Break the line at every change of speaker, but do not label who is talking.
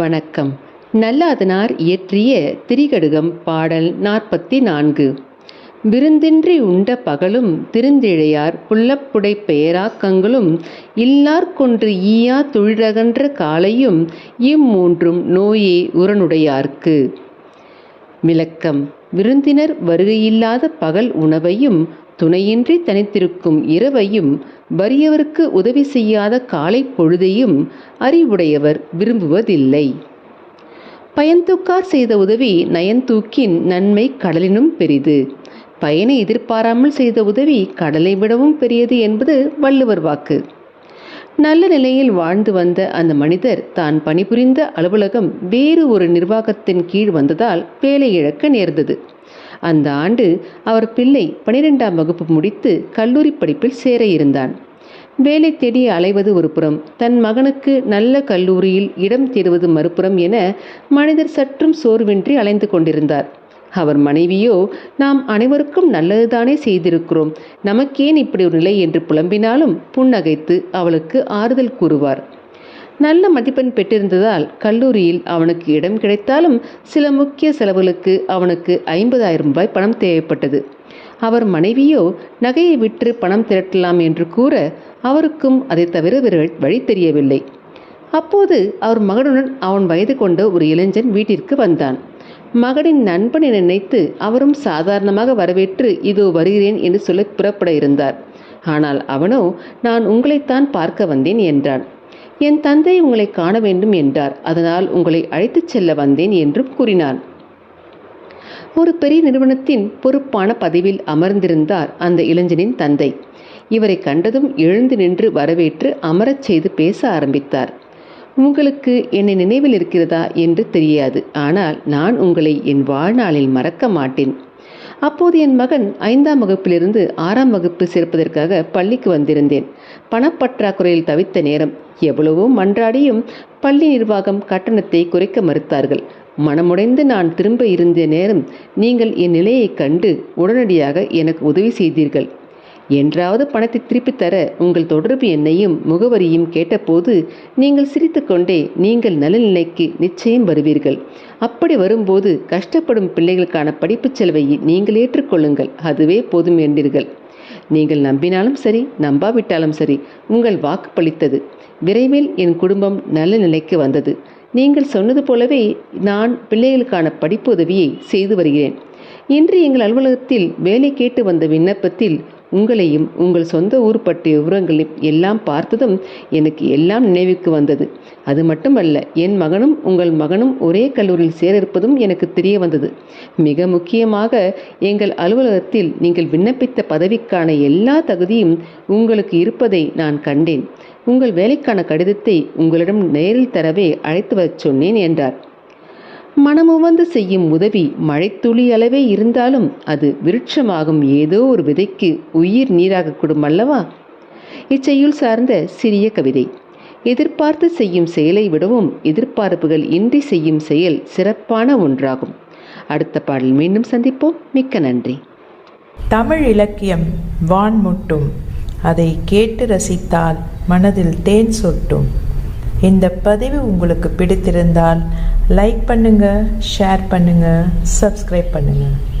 வணக்கம் நல்லாதனார் இயற்றிய திரிகடுகம் பாடல் நாற்பத்தி நான்கு விருந்தின்றி உண்ட பகலும் திருந்திழையார் புல்லப்புடை பெயராக்கங்களும் இல்லார்கொன்று ஈயா தொழிலகன்ற காலையும் இம்மூன்றும் நோயே உரனுடையார்க்கு விளக்கம் விருந்தினர் வருகையில்லாத பகல் உணவையும் துணையின்றி தனித்திருக்கும் இரவையும் வறியவருக்கு உதவி செய்யாத காலை பொழுதையும் அறிவுடையவர் விரும்புவதில்லை பயன்தூக்கார் செய்த உதவி நயன்தூக்கின் நன்மை கடலினும் பெரிது பயனை எதிர்பாராமல் செய்த உதவி கடலை விடவும் பெரியது என்பது வள்ளுவர் வாக்கு நல்ல நிலையில் வாழ்ந்து வந்த அந்த மனிதர் தான் பணிபுரிந்த அலுவலகம் வேறு ஒரு நிர்வாகத்தின் கீழ் வந்ததால் வேலை இழக்க நேர்ந்தது அந்த ஆண்டு அவர் பிள்ளை பனிரெண்டாம் வகுப்பு முடித்து கல்லூரி படிப்பில் சேர இருந்தான் வேலை தேடி அலைவது ஒரு புறம் தன் மகனுக்கு நல்ல கல்லூரியில் இடம் தேடுவது மறுபுறம் என மனிதர் சற்றும் சோர்வின்றி அலைந்து கொண்டிருந்தார் அவர் மனைவியோ நாம் அனைவருக்கும் நல்லதுதானே செய்திருக்கிறோம் நமக்கேன் இப்படி ஒரு நிலை என்று புலம்பினாலும் புன்னகைத்து அவளுக்கு ஆறுதல் கூறுவார் நல்ல மதிப்பெண் பெற்றிருந்ததால் கல்லூரியில் அவனுக்கு இடம் கிடைத்தாலும் சில முக்கிய செலவுகளுக்கு அவனுக்கு ஐம்பதாயிரம் ரூபாய் பணம் தேவைப்பட்டது அவர் மனைவியோ நகையை விற்று பணம் திரட்டலாம் என்று கூற அவருக்கும் அதை தவிர வேறு வழி தெரியவில்லை அப்போது அவர் மகனுடன் அவன் வயது கொண்ட ஒரு இளைஞன் வீட்டிற்கு வந்தான் மகனின் நண்பன் என நினைத்து அவரும் சாதாரணமாக வரவேற்று இதோ வருகிறேன் என்று சொல்ல புறப்பட இருந்தார் ஆனால் அவனோ நான் உங்களைத்தான் பார்க்க வந்தேன் என்றான் என் தந்தை உங்களை காண வேண்டும் என்றார் அதனால் உங்களை அழைத்துச் செல்ல வந்தேன் என்றும் கூறினான் ஒரு பெரிய நிறுவனத்தின் பொறுப்பான பதவியில் அமர்ந்திருந்தார் அந்த இளைஞனின் தந்தை இவரை கண்டதும் எழுந்து நின்று வரவேற்று அமரச் செய்து பேச ஆரம்பித்தார் உங்களுக்கு என்னை நினைவில் இருக்கிறதா என்று தெரியாது ஆனால் நான் உங்களை என் வாழ்நாளில் மறக்க மாட்டேன் அப்போது என் மகன் ஐந்தாம் வகுப்பிலிருந்து ஆறாம் வகுப்பு சேர்ப்பதற்காக பள்ளிக்கு வந்திருந்தேன் பணப்பற்றாக்குறையில் தவித்த நேரம் எவ்வளவோ மன்றாடியும் பள்ளி நிர்வாகம் கட்டணத்தை குறைக்க மறுத்தார்கள் மனமுடைந்து நான் திரும்ப இருந்த நேரம் நீங்கள் என் நிலையை கண்டு உடனடியாக எனக்கு உதவி செய்தீர்கள் என்றாவது பணத்தை திருப்பித் தர உங்கள் தொடர்பு எண்ணையும் முகவரியும் கேட்டபோது நீங்கள் சிரித்துக்கொண்டே நீங்கள் நல்ல நிலைக்கு நிச்சயம் வருவீர்கள் அப்படி வரும்போது கஷ்டப்படும் பிள்ளைகளுக்கான படிப்புச் செலவை நீங்கள் ஏற்றுக்கொள்ளுங்கள் அதுவே போதும் என்றீர்கள் நீங்கள் நம்பினாலும் சரி நம்பாவிட்டாலும் சரி உங்கள் வாக்கு பளித்தது விரைவில் என் குடும்பம் நல்ல நிலைக்கு வந்தது நீங்கள் சொன்னது போலவே நான் பிள்ளைகளுக்கான படிப்பு உதவியை செய்து வருகிறேன் இன்று எங்கள் அலுவலகத்தில் வேலை கேட்டு வந்த விண்ணப்பத்தில் உங்களையும் உங்கள் சொந்த ஊர் பற்றிய விவரங்களையும் எல்லாம் பார்த்ததும் எனக்கு எல்லாம் நினைவுக்கு வந்தது அது மட்டுமல்ல என் மகனும் உங்கள் மகனும் ஒரே கல்லூரியில் இருப்பதும் எனக்கு தெரிய வந்தது மிக முக்கியமாக எங்கள் அலுவலகத்தில் நீங்கள் விண்ணப்பித்த பதவிக்கான எல்லா தகுதியும் உங்களுக்கு இருப்பதை நான் கண்டேன் உங்கள் வேலைக்கான கடிதத்தை உங்களிடம் நேரில் தரவே அழைத்து வரச் சொன்னேன் என்றார் மனமுவந்து செய்யும் உதவி மழைத்துளி அளவே இருந்தாலும் அது விருட்சமாகும் ஏதோ ஒரு விதைக்கு உயிர் நீராக கூடும் அல்லவா இச்செய்யுள் சார்ந்த சிறிய கவிதை எதிர்பார்த்து செய்யும் செயலை விடவும் எதிர்பார்ப்புகள் இன்றி செய்யும் செயல் சிறப்பான ஒன்றாகும் அடுத்த பாடல் மீண்டும் சந்திப்போம் மிக்க நன்றி
தமிழ் இலக்கியம் வான்முட்டும் அதை கேட்டு ரசித்தால் மனதில் தேன் சொட்டும் இந்த பதிவு உங்களுக்கு பிடித்திருந்தால் லைக் பண்ணுங்கள் ஷேர் பண்ணுங்கள் சப்ஸ்கிரைப் பண்ணுங்கள்